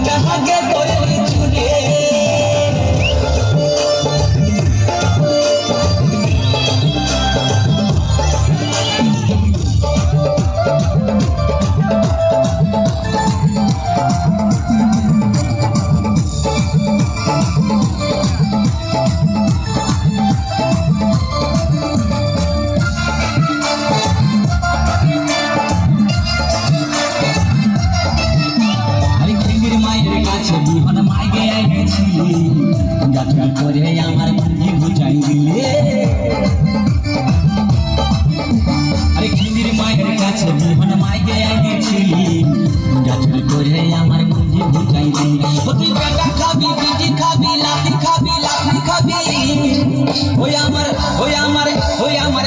Anda Magueto. ছিলি গাছটা করে আমার মঞ্জি বুঝাই দিলে। আরে খিদির মায়ের কাছে মোহন মাইকে এনেছিলি। গাছটা করে আমার মঞ্জি বুঝাই দিলে। তুই বেটা খাবি বিটি খাবি, লাঠি খাবি লাঠি খাবি। ওই আমার ওই আমার ওই আমার